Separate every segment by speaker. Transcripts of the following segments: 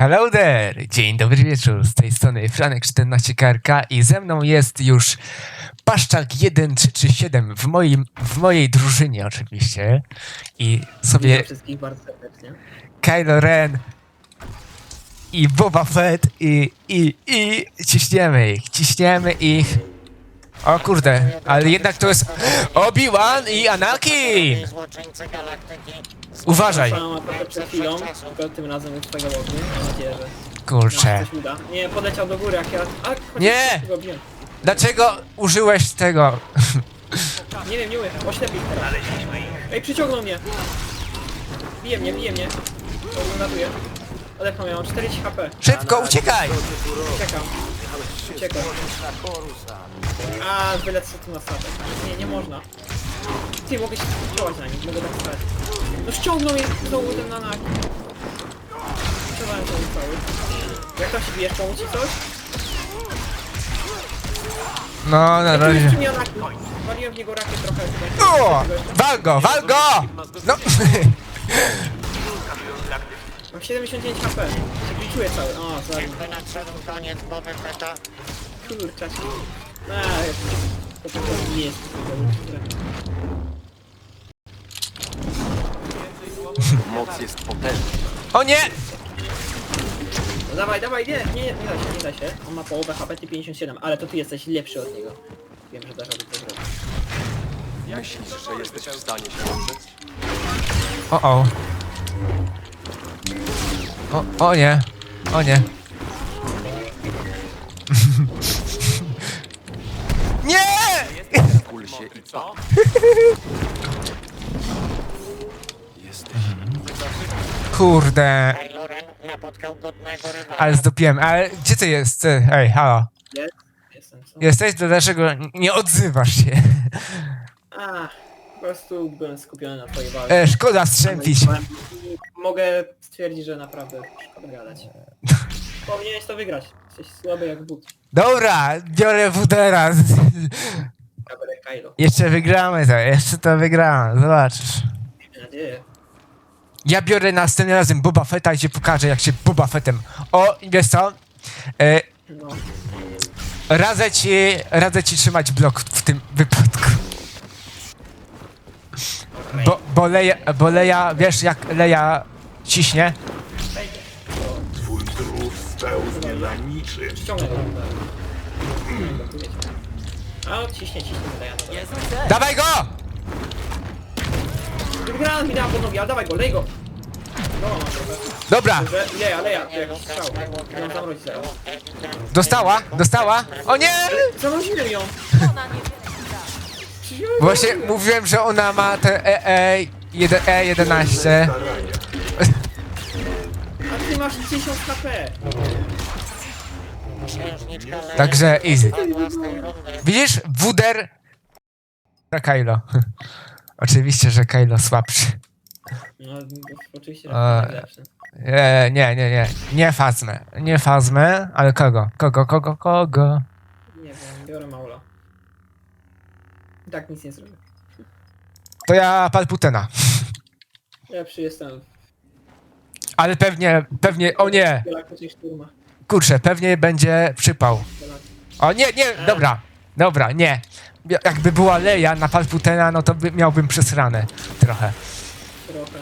Speaker 1: Hello there! Dzień dobry wieczór, z tej strony Franek 14 KRK i ze mną jest już Paszczak 1337 w, moim, w mojej drużynie oczywiście i
Speaker 2: Witam
Speaker 1: sobie
Speaker 2: wszystkich bardzo serdecznie.
Speaker 1: Kylo Ren i Boba Fett i, i, i ciśniemy ich, ciśniemy ich. O kurde, ale jednak to jest Obi-Wan i Anakin!
Speaker 3: Złoczyńcy galaktyki.
Speaker 1: Uważaj,
Speaker 2: Sama mapę przed chwilą, tylko tym razem już tego ognia. Mam nadzieję, że
Speaker 1: kurczę.
Speaker 2: nam coś uda. Nie, poleciał do góry jak ja... A,
Speaker 1: Nie!
Speaker 2: Go biłem.
Speaker 1: Dlaczego użyłeś tego?
Speaker 2: nie wiem, nie umiem. Oślepił teraz. Ej, przyciągnął mnie. Bije mnie, bije mnie. O, Ratuję. Odepchnął mnie, mam 40 HP.
Speaker 1: Szybko, uciekaj!
Speaker 2: Uciekam. A, wylecę tu na statek. Nie, nie można. Ty, mogę się spróbować na nim, mogę tak stać. No ściągnął mnie znowu ten nanak. Przełałem ten cały. Jak tam się bijesz, pomóc ci coś?
Speaker 1: No, na razie.
Speaker 2: jeszcze mi anak. Waliłem w niego rakiet trochę.
Speaker 1: O! Wal go, wal go! No,
Speaker 2: Mam 79 HP. Się gliczuję cały. O, zaraz.
Speaker 3: Jakby nadszedł koniec Boby Fetta,
Speaker 2: Kurczę. Eee, to prostu nie jest.
Speaker 4: Moc jest potężna.
Speaker 1: o nie!
Speaker 2: No dawaj, dawaj, nie, nie, nie da się, nie da się. On ma połowę HP, ty 57, ale to ty jesteś lepszy od niego. Wiem, że dasz radę to zrobić.
Speaker 4: Myślisz, że jesteś w stanie się oprzeć?
Speaker 1: O, o. O, o nie. O nie. Nie!
Speaker 4: Kul się i co? Jesteś.
Speaker 1: Kurde. Ale zdopiłem. Ale gdzie ty jest? Ty, Ej, halo.
Speaker 2: Jest? Jestem, co?
Speaker 1: Jesteś? To dlaczego nie odzywasz się?
Speaker 2: A, po prostu byłem skupiony na twojej walce.
Speaker 1: E, szkoda strzępić.
Speaker 2: Mogę stwierdzić, że naprawdę szkoda gadać. Powinieneś to wygrać. Jesteś słaby jak but.
Speaker 1: Dobra, biorę wudera.
Speaker 2: Kabelek Kylo.
Speaker 1: Jeszcze wygramy to, jeszcze to wygramy. Zobaczysz.
Speaker 2: Miejmy nadzieję.
Speaker 1: Ja biorę następnym razem Boba Fetta i ci pokażę jak się Boba Fettem. O, i wiesz co? E,
Speaker 2: No.
Speaker 1: radzę ci, radzę ci trzymać blok w tym wypadku. Bo, bo, Leja, bo Leja, wiesz jak Leja ciśnie?
Speaker 5: Twój trud spełznie na niczym.
Speaker 2: Ściągnę go. A, ciśnie, ciśnie, wydaje na
Speaker 1: Dawaj go!
Speaker 2: Granat mi dała pod nogi, ale dawaj go, lej go! No, mam trochę.
Speaker 1: Dobra,
Speaker 2: Że leja, leja, to jakiś strzał. Ją zamrozić zaraz.
Speaker 1: dostała, dostała. O nie!
Speaker 2: Zamroziłem ją
Speaker 1: Właśnie mówiłem, że ona ma te E, E, jeden- E11.
Speaker 5: Starania.
Speaker 2: A ty masz 1000 HP!
Speaker 3: Księżniczka
Speaker 1: Także easy.
Speaker 3: rundy.
Speaker 1: Widzisz? Wuder. Za Kylo. Oczywiście, że Kylo słabszy.
Speaker 2: No, oczywiście, że
Speaker 1: A.
Speaker 2: to najlepszy.
Speaker 1: E, nie, nie, nie. Nie fazmę. Nie fazmę, ale kogo? Kogo, kogo, kogo?
Speaker 2: Nie wiem, biorę Maula. I tak nic nie zrobię.
Speaker 1: To ja Palputena.
Speaker 2: Lepszy jestem
Speaker 1: Ale pewnie, pewnie, o nie. Kurczę, pewnie będzie przypał. O nie, nie, dobra. Dobra, nie. Jakby była Leia na Palputena, no to by, miałbym przesrane. Trochę.
Speaker 2: Trochę.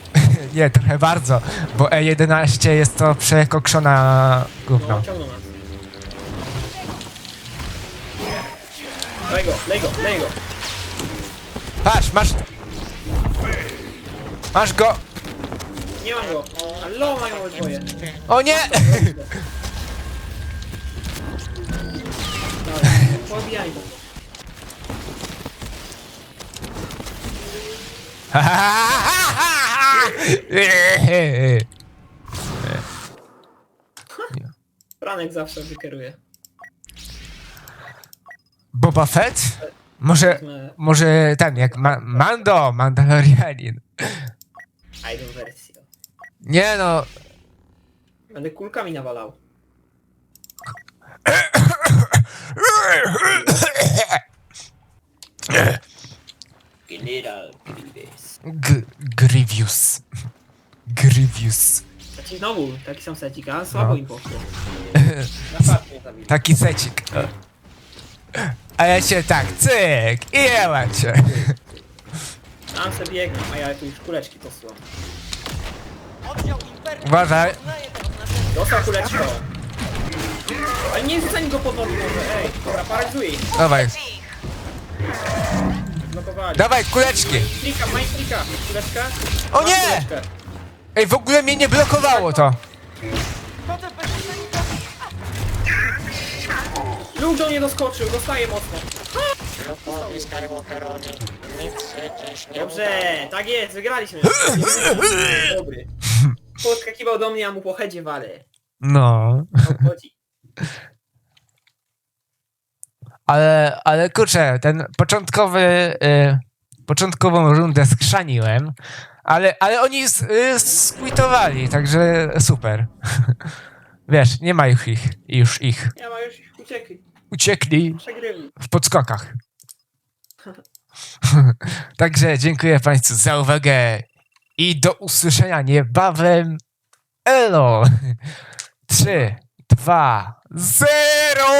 Speaker 1: Nie, trochę bardzo. Bo E11 jest to przekokszona gówno.
Speaker 2: No, ciągną nas. Lej go, lej go, lej go!
Speaker 1: Patrz, masz... Masz go!
Speaker 2: Nie mam go! Ale lo mają dwoje.
Speaker 1: O nie!
Speaker 2: Dawaj, pobijaj go. Franek zawsze wykeruje.
Speaker 1: Boba Fett? Może, może ten, jak Ma Mando, Mandalorianin.
Speaker 2: Iron wersja.
Speaker 1: Nie no,
Speaker 2: Będę kulkami nawalał. General Grievous.
Speaker 1: G Grievous. Grievous.
Speaker 2: Secik znowu, taki sam secik, a słabo
Speaker 1: No.
Speaker 2: im poszło. Na mnie zabili.
Speaker 1: Taki secik. A ja się tak, cyk, i jeba cię.
Speaker 2: Tam se biegną, a ja tu już kuleczki posyłam.
Speaker 1: Uważaj.
Speaker 2: Dostał kuleczko. Ale nie rzucaj go pod nogi może, ej. Dobra, paralizuj.
Speaker 1: Dawaj,
Speaker 2: Blokowali.
Speaker 1: dawaj, kuleczki.
Speaker 2: Trika, maj. Kuleczka.
Speaker 1: O nie!
Speaker 2: kuleczkę.
Speaker 1: Ej, w ogóle mnie nie blokowało to.
Speaker 2: Luke nie doskoczył, dostaje mocno.
Speaker 3: Lukowi Skywalkerowi nic się dziś nie
Speaker 2: Dobrze, tak jest, wygraliśmy. Dobry. Podskakiwał do mnie, a mu po headzie walę.
Speaker 1: No.
Speaker 2: Obchodzi.
Speaker 1: Ale, ale kurczę, ten początkowy, y, początkową rundę skrzaniłem, ale, ale oni z, y, squitowali, także super. Wiesz, nie ma ich, ich już ich.
Speaker 2: Ja ma już uciekli.
Speaker 1: Uciekli w podskokach. Także dziękuję Państwu za uwagę i do usłyszenia niebawem. Elo! 3, 2, 0!